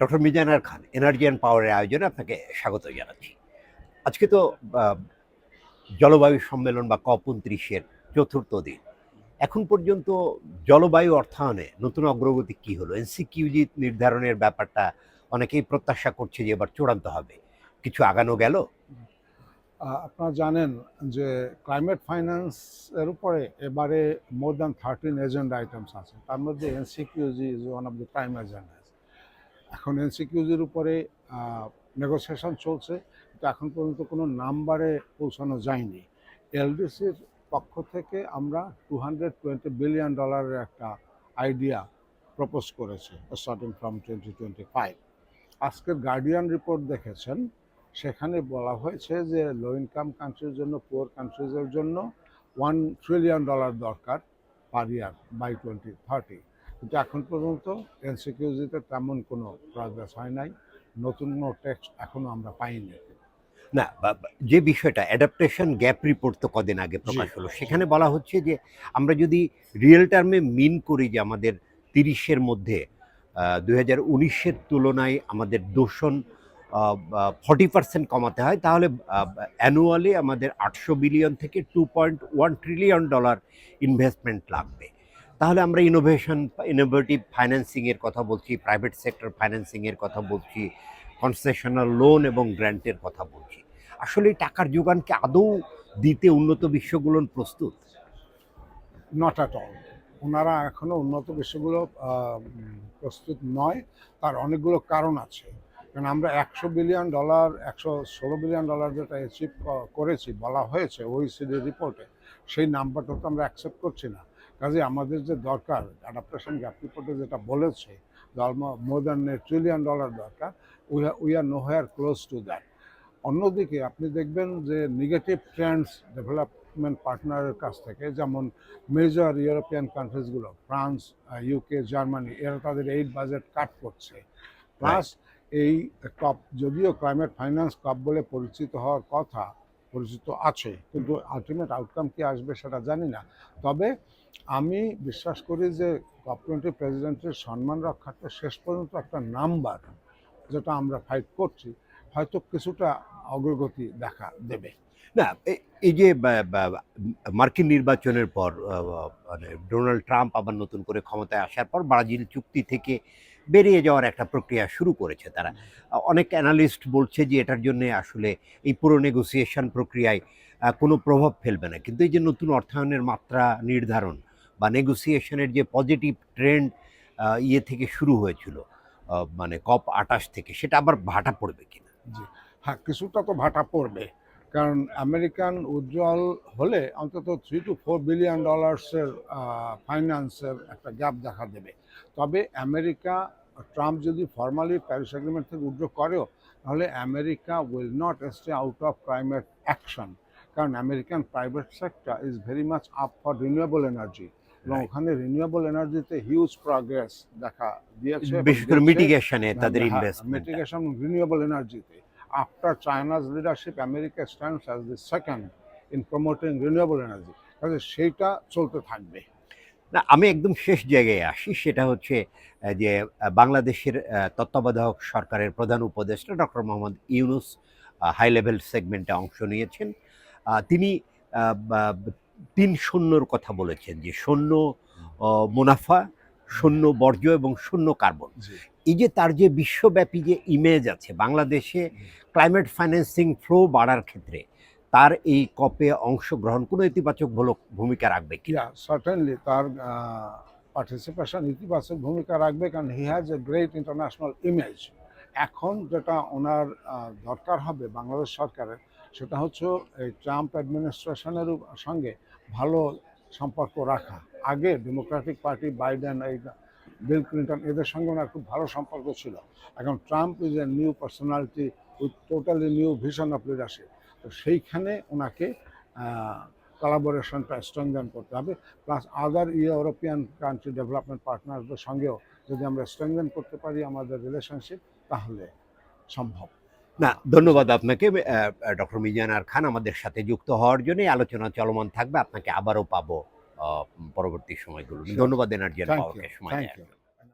Doctor Mizanar Khan energy and পাওয়ারের আয়োজনে আপনাকে স্বাগত জানাচ্ছি। আজকে তো জলবায়ু সম্মেলন বা কপ উনত্রিশের চতুর্থ দিন। এখন পর্যন্ত জলবায়ু অর্থায়নে নতুন অগ্রগতি কি হলো? এনসিকিউজি নির্ধারণের ব্যাপারটা অনেকেই প্রত্যাশা করছে যে এবার চূড়ান্ত হবে। কিছু আগানো গেল? আপনারা জানেন যে ক্লাইমেট ফাইন্যান্স এর উপরে এবারে more than thirteen agenda items আছে। তার মধ্যে NCQG is one of the prime agendas এখন এনসিকিউজির উপরে নেগোসিয়েশন চলছে, কিন্তু এখন পর্যন্ত কোনো নাম্বারে পৌঁছানো যায়নি। এলডিসির পক্ষ থেকে আমরা টু হান্ড্রেড টোয়েন্টি বিলিয়ন ডলারের একটা আইডিয়া প্রপোজ করেছে starting from twenty twenty five আজকের গার্ডিয়ান রিপোর্ট দেখেছেন, সেখানে বলা হয়েছে যে লো ইনকাম কান্ট্রির জন্য পুয়ার কান্ট্রিজের জন্য ওয়ান ট্রিলিয়ন ডলার দরকার per year by twenty thirty কিন্তু এখন পর্যন্ত এনসিকিউজিতে তেমন কোনো প্রগ্রেস হয় নাই। নতুন কোনো টেক্সট এখনও আমরা পাইনি। না যে বিষয়টা অ্যাডাপ্টেশন গ্যাপ রিপোর্ট তো কদিন আগে প্রকাশ হলো সেখানে বলা হচ্ছে যে আমরা যদি রিয়েল টার্মে মিন করি যে আমাদের তিরিশের মধ্যে দু হাজার উনিশের তুলনায় আমাদের দূষণ ফর্টি পার্সেন্ট কমাতে হয় তাহলে অ্যানুয়ালি আমাদের আটশো বিলিয়ন থেকে two point one trillion dollar investment লাগবে। তাহলে আমরা ইনোভেশন ইনোভেটিভ ফাইন্যান্সিংয়ের কথা বলছি প্রাইভেট সেক্টর ফাইন্যান্সিংয়ের কথা বলছি কনসেশনাল লোন এবং গ্র্যান্টের কথা বলছি। আসলে টাকার যোগানকে আদৌ দিতে উন্নত বিশ্বগুলো প্রস্তুত? নট অ্যাট অল ওনারা এখনও উন্নত উম, প্রস্তুত নয়। তার অনেকগুলো কারণ আছে। কারণ আমরা একশো বিলিয়ন ডলার একশো ষোলো বিলিয়ন ডলার যেটা অ্যাচিভ করেছি বলা হয়েছে ওইসিডি রিপোর্টে সেই নাম্বারটা তো আমরা অ্যাকসেপ্ট করছি না। কাজে আমাদের যে দরকার অ্যাডাপ্টেশন গ্যাপ রিপোর্টে যেটা বলেছে মোর দ্যান ট্রিলিয়ন ডলার দরকার we we are nowhere close to that অন্যদিকে আপনি দেখবেন যে নেগেটিভ ট্রেন্ডস ডেভেলপমেন্ট পার্টনারের কাছ থেকে যেমন মেজর ইউরোপিয়ান কান্ট্রিজগুলো ফ্রান্স ইউকে জার্মানি এরা তাদের এইড বাজেট কাট করছে। প্লাস এই কপ যদিও ক্লাইমেট ফাইন্যান্স কপ বলে পরিচিত হওয়ার কথা পরিচিত আছে, কিন্তু আলটিমেট আউটকাম কি আসবে সেটা জানি না। তবে আমি বিশ্বাস করি যে টোয়েন্টি প্রেসিডেন্টের সম্মান রক্ষার্থে শেষ পর্যন্ত একটা নাম্বার যেটা আমরা ফাইট করছি, হয়তো কিছুটা অগ্রগতি দেখা দেবে। না এই যে মার্কিন নির্বাচনের পর মানে ডোনাল্ড ট্রাম্প আবার নতুন করে ক্ষমতায় আসার পর ব্রাজিল চুক্তি থেকে বেরিয়ে যাওয়ার একটা প্রক্রিয়া শুরু করেছে তারা। অনেক অ্যানালিস্ট বলছে যে এটার জন্য আসলে এই পুরো নেগোসিয়েশন প্রক্রিয়ায় কোনো প্রভাব ফেলবে না। কিন্তু এই যে নতুন অর্থায়নের মাত্রা নির্ধারণ বা নেগোসিয়েশনের যে পজিটিভ ট্রেন্ড ইয়ে থেকে শুরু হয়েছিল মানে কপ আটাশ থেকে সেটা আবার ভাটা পড়বে কিনা? জি। হ্যাঁ কিছুটা তো ভাটা পড়বে। কারণ আমেরিকান উজ্জ্বল হলে অন্তত থ্রি টু ফোর বিলিয়ন ডলার্সের ফাইন্যান্সের একটা গ্যাপ দেখা দেবে। তবে আমেরিকা ট্রাম্প যদি ফর্মালি প্যারিস এগ্রিমেন্ট থেকে উইথড্র করেও তাহলে America will not stay out of climate action কারণ American private sector is very much up for renewable energy এবং ওখানে রিনিউয়েবল এনার্জিতে হিউজ প্রগ্রেস দেখা দিয়েছে। মিটিগেশনে তাদের ইনভেস্টমেন্ট of renewable energy-তে after China's leadership, America stands as the second in promoting renewable energy. কাজে সেইটা চলতে থাকবে। না আমি একদম শেষ জায়গায় আসি। সেটা হচ্ছে যে বাংলাদেশের তত্ত্বাবধায়ক সরকারের প্রধান উপদেষ্টা doctor Mohammad Yunus high level সেগমেন্টে অংশ নিয়েছেন। তিনি তিন শূন্যর কথা বলেছেন যে শূন্য মুনাফা শূন্য বর্জ্য এবং শূন্য কার্বন। এই যে তার যে বিশ্বব্যাপী যে ইমেজ আছে, বাংলাদেশে ক্লাইমেট ফাইন্যান্সিং ফ্লো বাড়ার ক্ষেত্রে তার এই কপে অংশগ্রহণ কোনো ইতিবাচক ভূমিকা রাখবে কি? সার্টেনলি তার পার্টিসিপেশন ইতিবাচক ভূমিকা রাখবে কারণ he has a great international image এখন যেটা ওনার দরকার হবে বাংলাদেশ সরকারের, সেটা হচ্ছে এই ট্রাম্প অ্যাডমিনিস্ট্রেশনের সঙ্গে ভালো সম্পর্ক রাখা। আগে ডেমোক্রেটিক পার্টি বাইডেন এই বিল ক্লিন্টন এদের সঙ্গে ওনার খুব ভালো সম্পর্ক ছিল। এখন Trump is a new personality with totally new vision of leadership তো সেইখানে ওনাকে কোলাবোরেশনটা স্ট্রেংথেন করতে হবে। Plus other European country development পার্টনারদের সঙ্গেও যদি আমরা স্ট্রেংথেন করতে পারি আমাদের রিলেশনশিপ তাহলে সম্ভব। না, ধন্যবাদ আপনাকে। ডক্টর মিজানার খান আমাদের সাথে যুক্ত হওয়ার জন্য আলোচনা চলমান থাকবে। আপনাকে আবারও পাবো। পরবর্তী সময়গুলো। ধন্যবাদ এনার্জি পাওয়ারকে সময় থ্যাংক দেওয়ার জন্য।